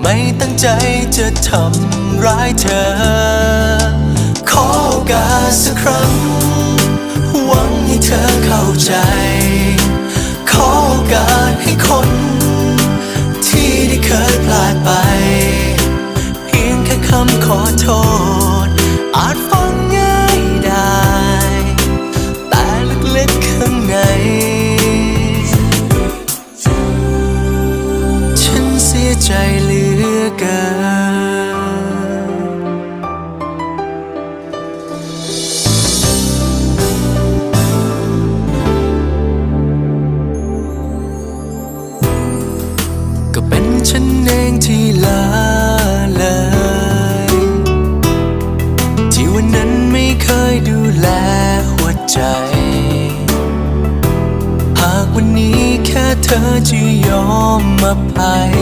ไม่ตั้งใจจะทำร้ายเธอ ขอโอกาสสักครั้ง หวังให้เธอเข้าใจ ขอโอกาสให้คน ที่ได้เคยพลาดไป เพียงแค่คำขอโทษ และหัวใจ หากวันนี้แค่เธอจะยอมมาภัย